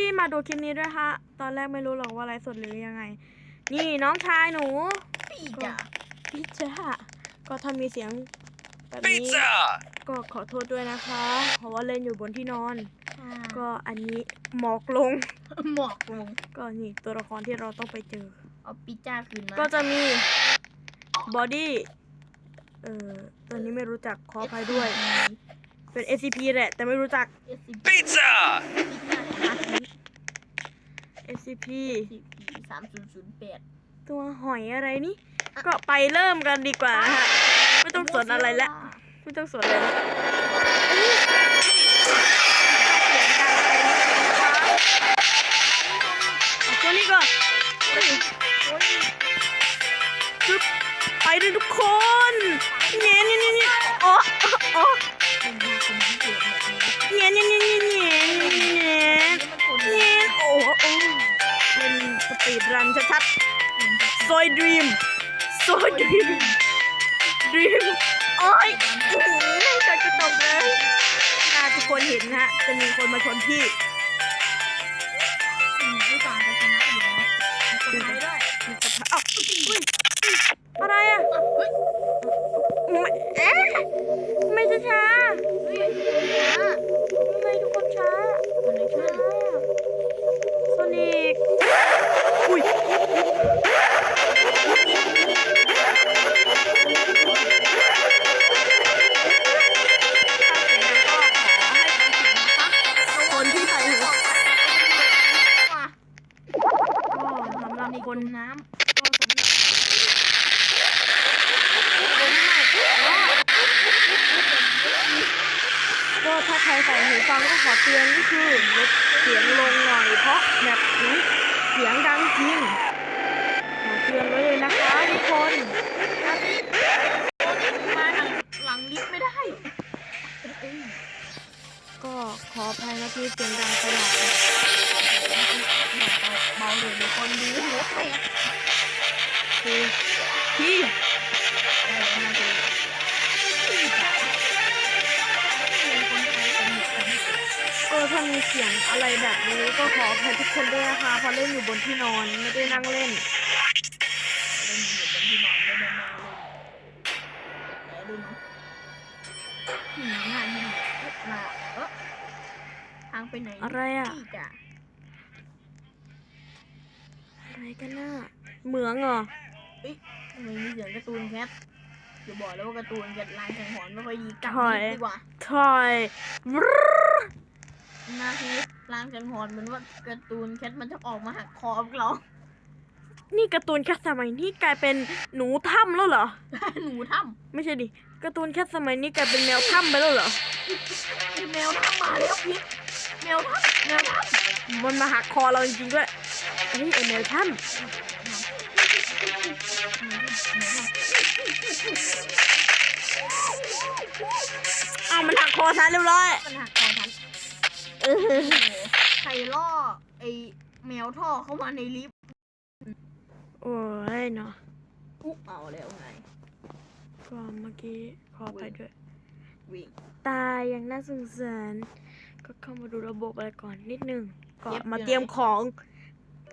ที่มาดูคลิปนี้ด้วยฮะ ตอนแรกไม่รู้หรอกว่าไลฟ์สดหรือยังไง นี่น้องชายหนูพี่จ้ะพี่จ้าก็ถ้ามีเสียงแบบนี้ Pizza! ก็ขอโทษด้วยนะคะ เพราะว่าเล่นอยู่บนที่นอนอ่าก็อันนี้หมอกลง หมอกลง ก็นี่ตัวละครที่เราต้องไปเจอ เอาปิจ้าคืนมาก็จะมีบอดี้ เอ่อ ตัวนี้ไม่รู้จักขออภัยด้วย เป็น SCP แหละ แต่ไม่รู้จักเอสซีพี Pizza! อาชี SCP ซีพีสามศูนย์ศูนย์แปดตัวหอยอะไรนี่ ก็ไปเริ่มกันดีกว่านะฮะไม่ต้องสนอะไรแล้วไม่ต้องสนอะไรแล้วเอาตัวนี้ก่อนเฮ้ยโอ้ยจึ๊บไปเลยทุกคนเงี้ยเนี่ยเนี่ยเนี่ยอ๋ออ๋อ เป็นยาคนเกิดแบบนี้เงี้ยเนี่ยเนี่ยเนี่ยเนี่ยเนี่ยนี่มันคนเงี้ยโอ้โหโอ้เป็นสปีดรันชัดๆซอยดรีมซอยดรีมดรีมโอ้ยอื้อหือจะจะตกเลยถ้าทุกคนเห็นนะฮะจะมีคนมาชนพี่ นคนน้ำก็สำหรับก็ถ้าใครใส่หูฟังก็ขอเตือนก็คือลดเสียงลงหน่อยเพราะแบบนี้เสียงดังจริงขอเตือนไว้เลยนะคะทุกคนอาทิตย์มาทางหลังลิฟต์ไม่ได้ก็ขออภัยนะที่เสียงดังไปหน่อย เบาเลยเดี๋ยวคนดูหัวแตกคือที่เออถ้ามีเสียงอะไรแบบนี้ก็ขออภัยทุกคนด้วยนะคะเพราะเล่นอยู่บนที่นอนไม่ได้นั่งเล่นเล่นอยู่บนที่นอนไม่ได้มาเล่นไหนดูเนาะหืมงานมาเออทางไปไหนอะไรอะ อะไรกันน่ะเหมืองเหรอทำไมมีเสียงการ์ตูนแคทจะบอกแล้วว่าการ์ตูนแคทลายแข่งหอนไม่ค่อยดีกลับถอยนิดดีกว่าถอยบรึ๊ดหน้าที่ลางแข่งหอนเหมือนว่าการ์ตูนแคทมันจะออกมาหักคอพวกเรานี่การ์ตูนแค่สมัยนี้กลายเป็นหนูถ้ำแล้วเหรอ หนูถ้ไม่ใช่ดิการ์ตูนแค่สมัยนี้กลายเป็นแมวถ้ำไปแล้วเหรอำแมวถ้ำมาแล้วพี่แมวถ้ำแมวถ้ำมันมาหักคอเราจริงๆด้วย เฮ้ยไอแมวถ้ำอ้าวมันหักคอฉันเรียบร้อยมันหักคอทันเออโอ้โหใครล่อไอแมวท่อเข้ามาในลิฟต์โอ้ยเนาะอุ๊เอาแล้วไงก็เมื่อกี้ขอไปด้วย วิ่ง ตายอย่างน่าสงสารก็เข้ามาดูระบบอะไรก่อนนิดนึงก่อนเจ็บมาอยู่ไหนเตรียมของ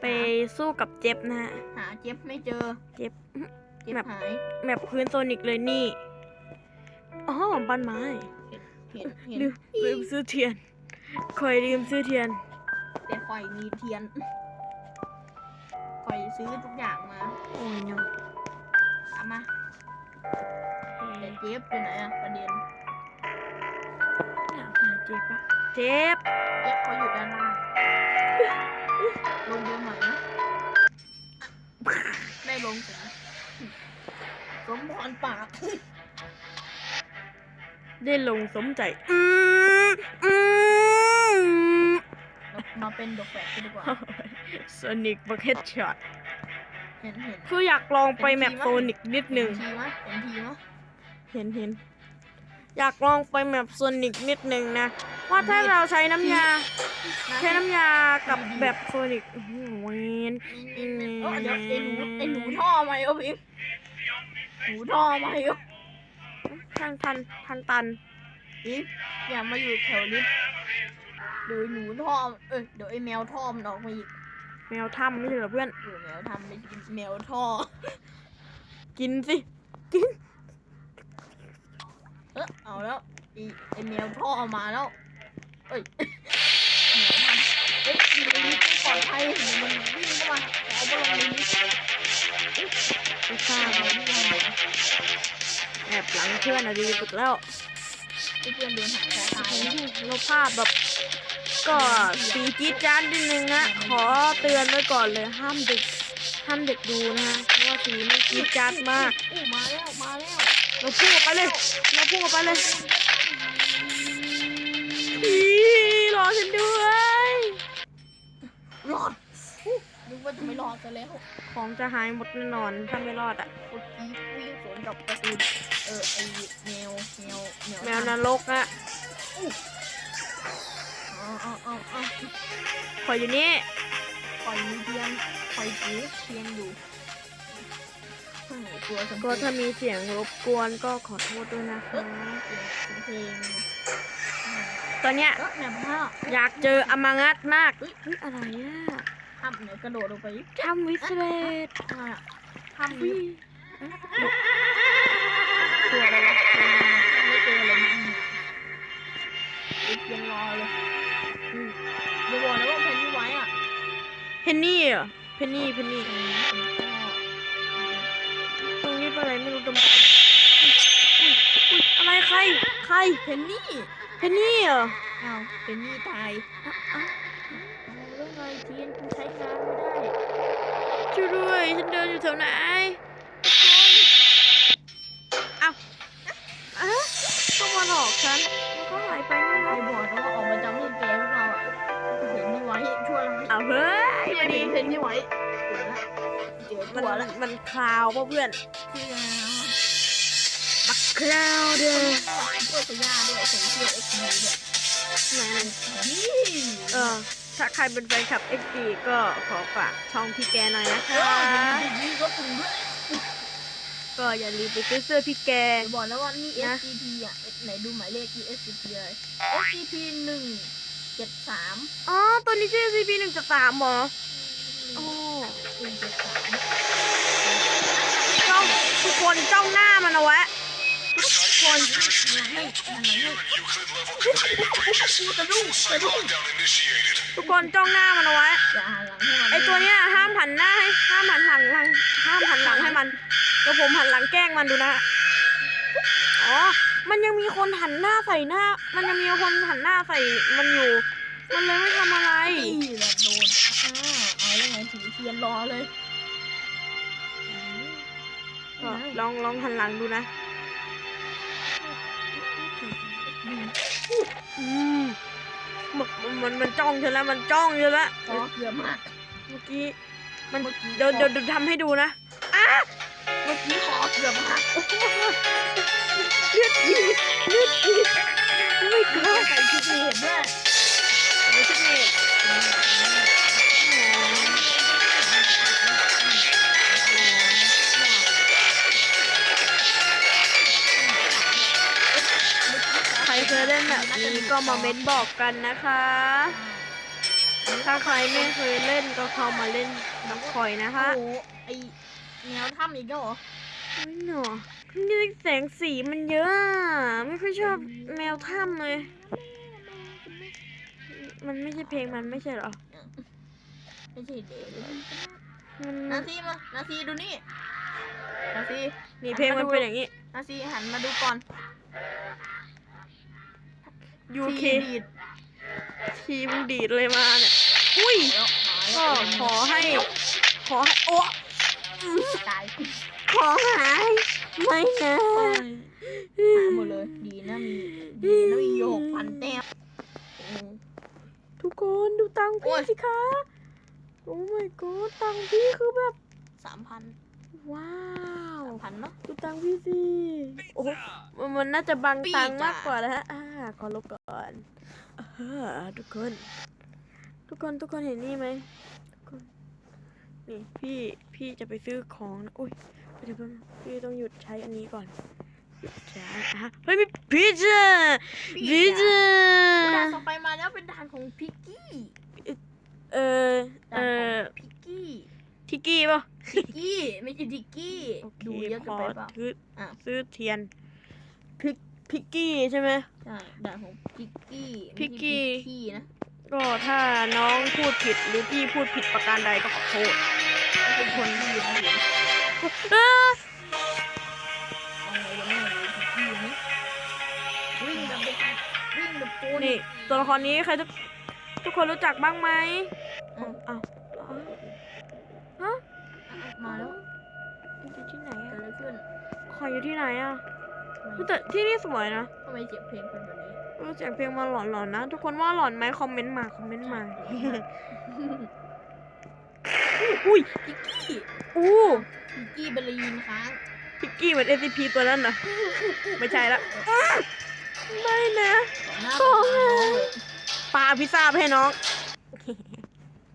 ไปสู้กับเจ็บนะฮะ หาเจ็บไม่เจอ เจ็บ เจ็บแบบหายแมปพื้นโซนิกเลยนี่ อ๋อบ้านไม้เห็นเห็นลืมลืมซื้อเทียนคอยลืมซื้อเทียน แต่คอยมีเทียนคอยซื้อทุกอย่างมา โอ้ยเนาะตามมาเอ๊ะแต่เจ็บอยู่ไหนอะประเด็นอยากหาเจ็บอะเจ็บเจ็บเขาอยู่ด้านล่าง ลงเยอะไหมนะได้ลงถึงสมพรปาก ได้ลงสมใจอืมอืมเรามาเป็นดอกแฝดกันดีกว่า โซนิกบักเก็ตช็อตเห็นเห็นคืออยากลองไปแมปโซนิกนิดหนึ่งเห็ทีมะเห็นทีมะเห็นเห็นอยากลองไปแมปโซนิกนิดหนึ่งนะ ว่าถ้าเราใช้น้ำยา ใช้น้ำยากับแบบโซนิกอื้อหือเวนเออเดี๋ยวไอ้หนูไอ้หนูท่อมาเออพี่หนูท่อมาเออทันทันทันตันพี่อย่ามาอยู่แถวลิฟต์เดี๋ยวไอ้หนูท่อมเอ้ยเดี๋ยวไอ้แมวท่อมนออกมาอีก แมวถ้ำไม่ใช่เหรอเพื่อนเออแมวทำไม่กินแมวท่อ กินสิเออเอาแล้วไอ้ไอ้แมวท่อเอามาแล้ว เอ้ยเอ้ยอยู่ในนี้ปลอดภัยเดี๋ยวมันวิ่งเข้ามาเอาไปลงในนี้ไม่าบเอาไปลงในนี้แอบหลังเพื่อนอะดีสุดแล้วเพื่อนเดินหาคอตายล้วเราภาพแบบก็สีจี๊ดจ้านนิดนึงนะขอเตือนไว้ก่อนเลยห้ามเด็กห้ามเด็กดูนะฮะเพราะว่าสีมันจี๊ดจ้านมากอู้มาแล้วมาแล้วเราพุ่งออกไปเลยเราพุ่งออกไปเลย อีรอฉันด้วยรอดอู้นึกว่าจะไม่รอดซะแล้วของจะหายหมดแน่นอนถ้าไม่รอดอะเมื่อกี้วิ่งสวนกับกระสุนเออไอแมวแมวแมวแมวนรกอะเอาเอาเอาเอาคอยอยู่นี่ปล่อยมีเพียงปล่อยจีเพียงอยู่เฮ้ยกลัวสังก็ถ้ามีเสียงรบกวนก็ขอโทษด้วยนะคะ เพลง ตอนเนี้ยเออแมวผ้าอยากเจออมังัดมากเฮ้ยอะไรอะทำเนี่ยกระโดดลงไปทำวิสเลตอ่าทำวิตัวอะไรวะไม่เจออะไรมันเพียงรอเลยอืมเดี๋ยวบอกนะว่าเพนนี่ไว้อะเพนนี่เหรอเพนนี่เพนนี่อืมเป็นพ่อตรงนี้เป็นอะไรไม่รู้ดำๆอุ๊ยอุ๊ยอุ๊ยอะไรใคร ใครเพนนี่ เพนนี่เหรออ้าวเพนนี่ตายอะอะเอาเรื่องไงเทียนกูใช้งานไม่ได้ช่วยด้วยฉันเดินอยู่แถวไหนเอ้าอะก็มาหลอกฉันแล้วก็หายไปนี่ใครนะบอกนะว่าออกมาจากเรื่องแกพวกเราอะเพนนี่ไว้ช่วยเราเอาเฮ้ยไม่มาดีดีเพนนี่ไว้เจอละเจอมันตัวละมันคลาวป่ะเพื่อนที่แล้วบักคลาวเด้อ เปิดสยาด้วยใส่เสื้อเอ็กซ์ดีด้วยไหนไหนนี่เออ ถ้าใครเป็นแฟนคลับ XD ก็ขอฝากช่องพี่แกหน่อยนะเอคะอนี่ก็ถึงด้วยก็อย่าลืมไปซื้อเสื้อพี่แก เดี๋ยวบอกนะว่านี่ นะ SCP อะไหนดูหมายเลขที่ SCP อะไร SCP หนึ่งเจ็ดสามอ๋อ ตัวนี้ชื่อ CP หนึ่งจุดสามหรอโอ้หนึ่งเจ็ดสามจ้องทุกคนจ้องหน้ามันเอาไว้ ทุก คนให้อะไรให้กูจะดุ้งจะดุ้งทุกคนจ้องหน้ามันเอาไว้อย่าหันหลังให้มันไอตัวเนี้ยห้ามหันหน้าให้ห้ามหันหลังหลังห้ามหันหลังให้มันเดี๋ยวผมหันหลังแกล้งมันดูนะ อ๋อ มันยังมีคนหันหน้าใส่หน้า มันยังมีคนหันหน้าใส่มันอยู่ มันเลยไม่ทำอะไรนี่แหละโดนอ่าเอาแล้วไงถือเทียนรอเลยก็ลองลองหันหลังดูนะ อืมมันมันมันจ้องฉันแล้วมันจ้องฉันแล้วขอเกือบมาก เมื่อกี้มันเมื่อกี้ เดี๋ยวเดี๋ยวเดี๋ยวทำให้ดูนะอะเมื่อกี้ขอเกือบมากเลือดอีกเลือดอีกไม่กล้าใส่ชุดเห็นด้วยไม่ใช่เมด ก็มาเม้นบอกกันนะคะ ถ้าใครไม่เคยเล่นก็เข้ามาเล่นกับคอยนะคะโอ้โหไอแนวถ้ำอีกแล้วเหรอไม่หนอนี่แสงสีมันเยอะอะไม่ค่อยชอบแมวถ้ำเลย มันไม่ใช่เพลงมันไม่ใช่เหรอไม่ใช่เด็กมันนาทีมานาทีดูนี่นาทีนี่เพลงมันเป็นอย่างนี้นาทีหันมาดูก่อน UK ทีดีดทีมดีดเลยมาเนี่ย อุ้ยแล้วมาก็แล้วขอให้ ขอให้โอ้ตายขอหายไม่นะหายหมดเลย ดีนะมี ดีนะมีหกพันแต้มโอ้ทุกคนดูตังค์โอ้พี่ยสิคะ โอ้ my god ตังค์พี่คือแบบสามพันว้าวพันเนาะดูตังค์พี่สิ โอ้โหมันมันน่าจะบังปีตังค์จ้ะมากกว่านะฮะอ่า ขอลบก่อนเออทุกคน ทุกคนทุกคนเห็นนี่ไหมทุกคนนี่พี่พี่จะไปซื้อของนะอุ้ยเดี๋ยวแป๊บนึงพี่ต้องหยุดใช้อันนี้ก่อนใช่ฮะเฮ้ยมีพีเจอร์พีเจอโอ้ด่านร์ต่อไปมาแล้วเป็นด่านของพิกกี้เออเอด่านขอองพิกกี้ทิกกี้ป่ะพิกกี้ไม่ใช่ดิกกี้โอเคดูเยอะขเกินอไปเปล่าซื้ออะซื้อเทียนพิก พิกกี้ใช่ไหม ใช่ด่านของพิกกี้ไม่ใช่พิกกี้พิกกี้นะก็ถ้าน้องพูดผิดหรือพี่พูดผิดประการใดก็ขอโทษเป็นคนดีนะเดี๋ยวเอ้อเอาไงกันแน่เลยพิกกี้นี่วิ่งแบบเป็นวิ่งแบบโกนนี่ ตัวละครนี้ใครทุกทุกคนรู้จักบ้างไหมอ้าวอ้าวอ้าวฮะมาแล้วอยู่ที่ไหนเกิดอะอะไรขึ้น ขออยู่ที่ไหนอะ แต่ที่นี่สวยนะทำไมเสียงเพลงเป็นแบบนี้เออเสียงเพลงมาหลอนๆนะ ทุกคนว่าหลอนไหมคอมเมนต์มาคอมเมนต์มาอุ้ยพิกกี้อู้พิกกี้เบลลีนค้างพิกกี้เหมือน SCP ตัวนั้นนะไม่ใช่ละอ้าไม่นะต่อหน้าโอ้ต่อตาน้องเลยปาพิซซ่าไปให้น้อง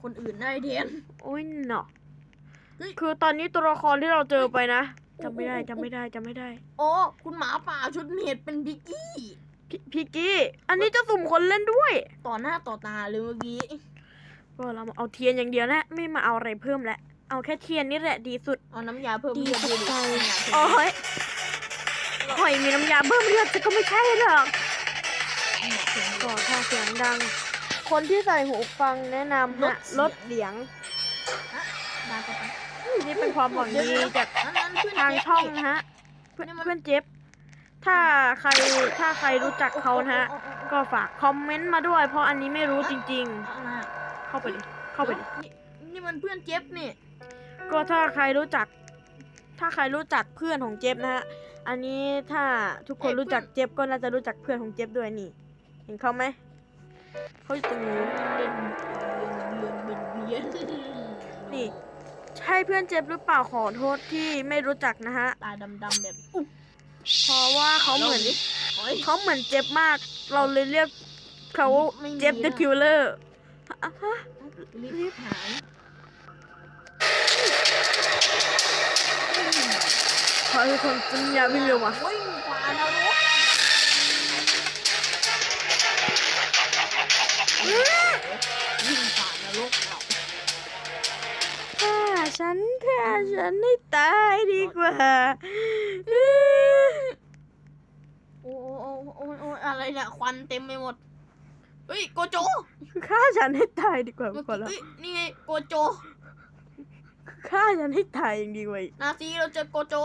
คนอื่นได้เทียนโอ้ยเนาะเฮ้ยคือตอนนี้ตัวละครที่เราเจอไปนะ จำไม่ได้จำไม่ได้จำไม่ได้ โอ้คุณหมาป่าชุดเมดเป็นพิกกี้พิพิกกี้ อันนี้จะสุ่มคนเล่นด้วย ต่อหน้าต่อตาเลยเมื่อกี้ก็เรามาเอาเทียนอย่างเดียวนะ ไม่มาเอาอะไรเพิ่มแล้วเอาแค่เทียนนี่แหละดีสุด เอาน้ำยาเพิ่มดีเลือดสุด้วดยดิใจน้ำยาเพิ่มโอ้ยหอยมีน้ำยาเพิ่มเลือดจะก็ไม่ใช่หรอกน้ำยาเพิ่มเลืก็อดถ้าเสียงดัง คนที่ใส่หูฟังแนะนำลฮะดลเสียงดเสียง ดาต่อไปนี่เป็นความหวังดีจากนั้นนั้นเพื่อนทางเจ๊ช่องนะฮะ เพื่อนนี่มันเพื่อนเจ็บ ถ้าใครถ้าใครรู้จักเขานะฮะ ก็ฝากคอมเมนต์มาด้วย เพราะอันนี้ไม่รู้จริงเอาล่ะๆเข้าไปดิเข้าไปดินี่นี่มันเพื่อนเจ็บนี่ ก็ถ้าใครรู้จัก ถ้าใครรู้จักเพื่อนของเจ็บนะฮะ อันนี้ถ้าทุกคนรู้จักเจ็บก็น่าจะรู้จักเพื่อนของเจ็บด้วยนี่ เห็นเขาไหมเขาอยู่ตรงนู้นเล่น เบียนเบียนเบียนนี่ใช่เพื่อนเจ็บหรือเปล่าขอโทษที่ไม่รู้จักนะฮะ ตาดำๆแบบอุ๊บเพราะว่าเขาเหมือนโอ้ย เขาเหมือนเจ็บมาก เราเลยเรียกเขาไม่มีเจ็บนะเดอะคิลเลอร์ฮะ รีบหายขอให้คนปัญญาวิ่งเร็วมาวิ่งกว่านรกวิ่งฝ่านรกเราฆ่า ฉันฆ่าฉันให้ตายดีกว่าโอ้โอ้โอ้โอ้อะไรเนี่ยควันเต็มไปหมด เฮ้ยโกโจฆ่าฉันให้ตายดีกว่าเมื่อก่อนกี้ละเอ้ยนี่ไงโกโจฆ่าฉันให้ตายอย่างดีกว่าอีกนาซีเราเจอโกโจ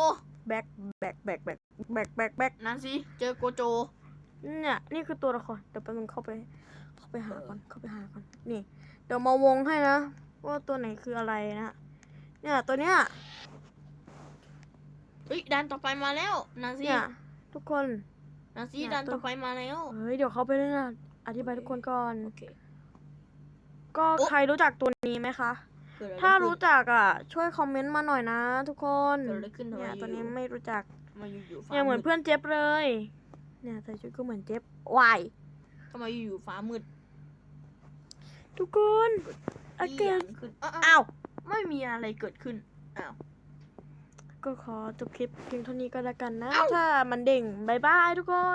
แบกแบกแบกแบกแบกแบกแบกนาซีเจอโกโจ เนี่ยนี่คือตัวละครเดี๋ยวแป๊บนึงเข้าไป เข้าไปหาก่อนเข้าไปหาก่อนนี่ เดี๋ยวมาวงให้นะว่าตัวไหนคืออะไรนะ เนี่ยตัวเนี้ยเฮ้ยดันต่อไปมาแล้วนาซีเนี่ยทุกคน นาซีเนี่ยดันตัวต่อไปมาแล้ว เฮ้ยเดี๋ยวเขาไปเลยนะอธิบายทุกคนก่อน โอเค ก็โอ๊ะ ใครรู้จักตัวนี้ไหมคะ เกิดอะไรถ้าขึ้นรู้จักอะ ช่วยคอมเมนต์มาหน่อยนะ ทุกคนเกิดอะไรขึ้นทำไมเนี่ยตัวนี้อยู่ไม่รู้จักมาอยู่ๆฟ้าเนี่ยเหมือนมืดเพื่อนเจ็บเลย เนี่ยใส่ชุดก็เหมือนเจ็บวายทำไมอยู่ๆฟ้ามืดทุกคนอาเอีเกยนงขึ้นอ้าวอ้าว ไม่มีอะไรเกิดขึ้นอ้าว ก็ขอจบคลิปเพียงเท่านี้ก็แล้วกันนะเอ้าถ้ามันเด้งบายบายทุกคน